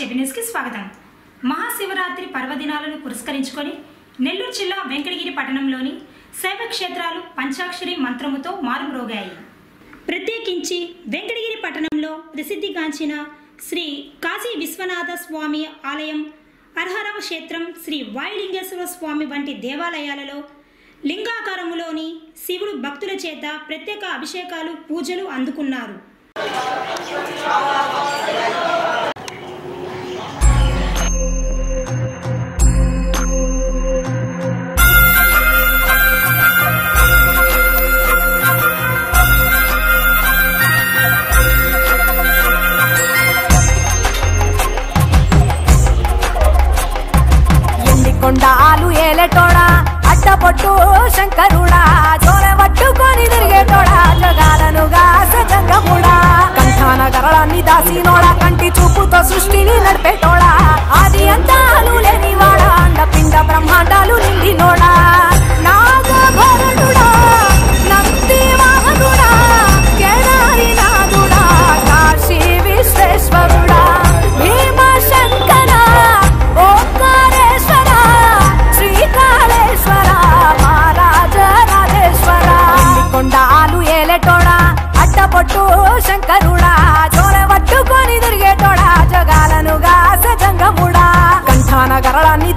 షెబినీస్కి స్వాగతం. మహాశివరాత్రి పర్వదినాలను పురస్కరించుకొని నెల్లూరు జిల్లా వెంకటగిరి పట్టణంలోని శైవక్షేత్రాలు పంచాక్షరి మంత్రముతో మారుమ్రోగాయి. ప్రత్యేకించి వెంకటగిరి పట్టణంలో ప్రసిద్ధిగాంచిన శ్రీ కాశీ విశ్వనాథ స్వామి ఆలయం అర్హరవ క్షేత్రం శ్రీ వాయులింగేశ్వర స్వామి వంటి దేవాలయాలలో లింగాకారములోని శివుడు భక్తుల చేత ప్రత్యేక అభిషేకాలు పూజలు అందుకున్నారు. trancar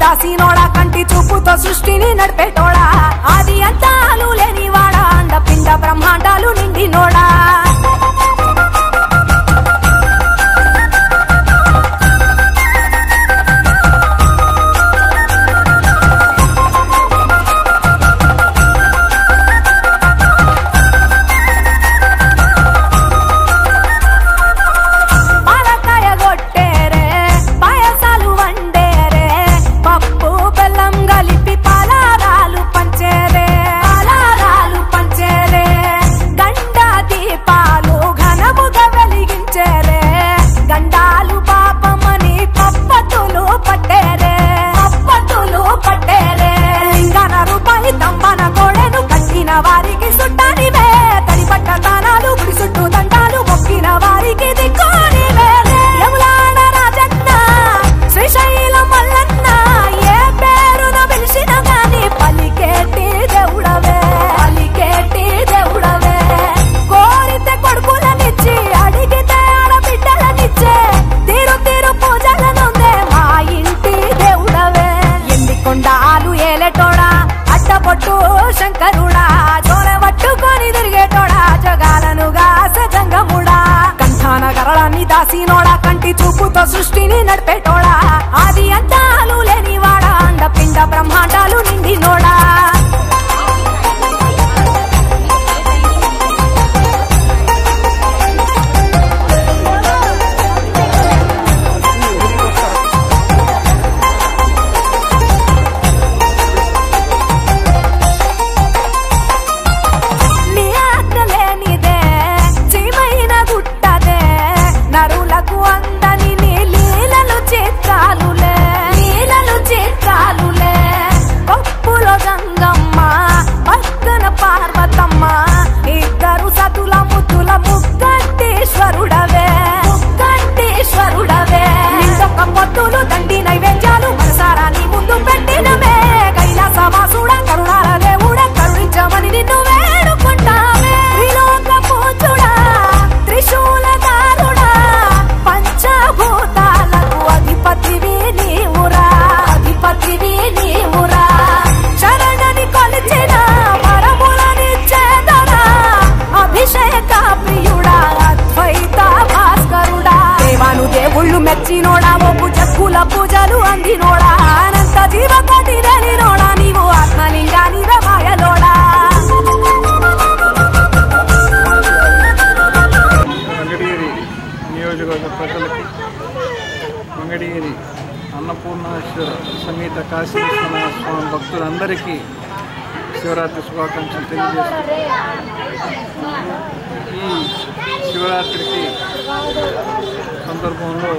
దాసినోడా కంటి చూపుతో సృష్టిని నడిపేటోడా? సీనోడా కంటి చూపుతో సృష్టిని నడిపే సమేత కాశీ స్వామి భక్తులందరికీ శివరాత్రి శుభాకాంక్షలు తెలియజేస్తూ ఈ శివరాత్రికి సందర్భంలో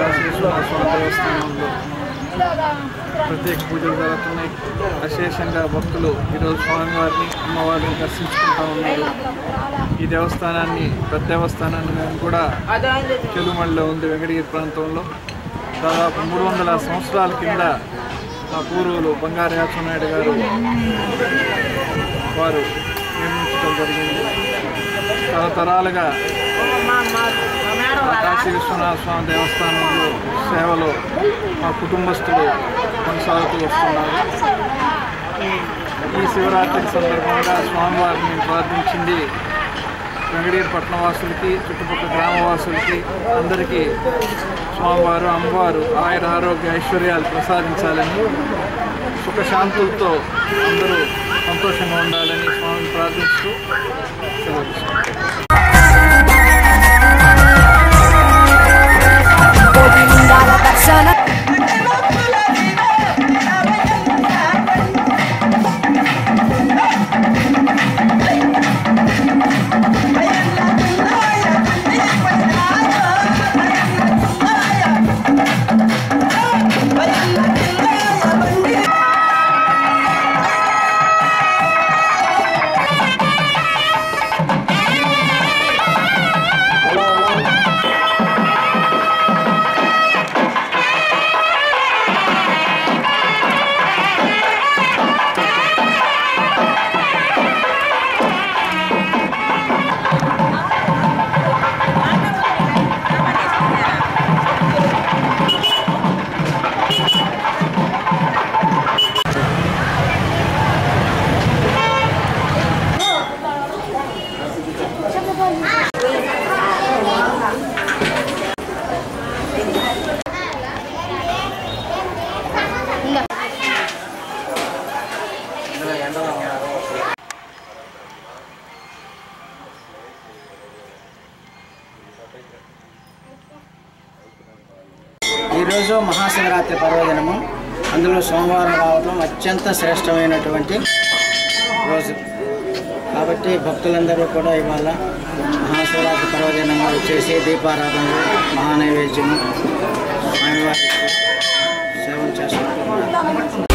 కాశీ స్వామి దేవస్థానంలో ప్రత్యేక పూజలు జరుగుతున్నాయి. విశేషంగా భక్తులు ఈరోజు స్వామివారిని అమ్మవారిని దర్శించుకుంటా ఉన్నారు. ఈ దేవస్థానాన్ని పెద్ద దేవస్థానాన్ని మేము కూడా చెలుమడిలో ఉంది వెంకటగిరి ప్రాంతంలో. దాదాపు మూడు వందల సంవత్సరాల కింద మా పూర్వులు బంగారు నాయుడు గారు వారు నిర్మించడం జరిగింది. తరతరాలుగా కాశీ విశ్వనాథ స్వామి దేవస్థానంలో సేవలో మా కుటుంబస్తులు కొనసాగుతూ వస్తున్నారు. ఈ శివరాత్రి సందర్భంగా స్వామివారిని ప్రార్థించింది వెంకటగిరిపట్నం వాసులకి చుట్టుపక్కల గ్రామవాసులకి అందరికీ స్వామివారు అమ్మవారు ఆయన ఆరోగ్య ఐశ్వర్యాలు ప్రసాదించాలని సుఖశాంతులతో అందరూ సంతోషంగా ఉండాలని స్వామిని ప్రార్థిస్తూ సెలవు తీసుకుంటాం. ఈరోజు మహాశివరాత్రి పర్వదినము. అందులో సోమవారం రావటం అత్యంత శ్రేష్టమైనటువంటి రోజు. కాబట్టి భక్తులందరూ కూడా ఇవాళ మహాశివరాత్రి పర్వదినము వచ్చేసి దీపారాధన మహానైవేద్యము స్వామివారి సేవం చేస్తున్నారు.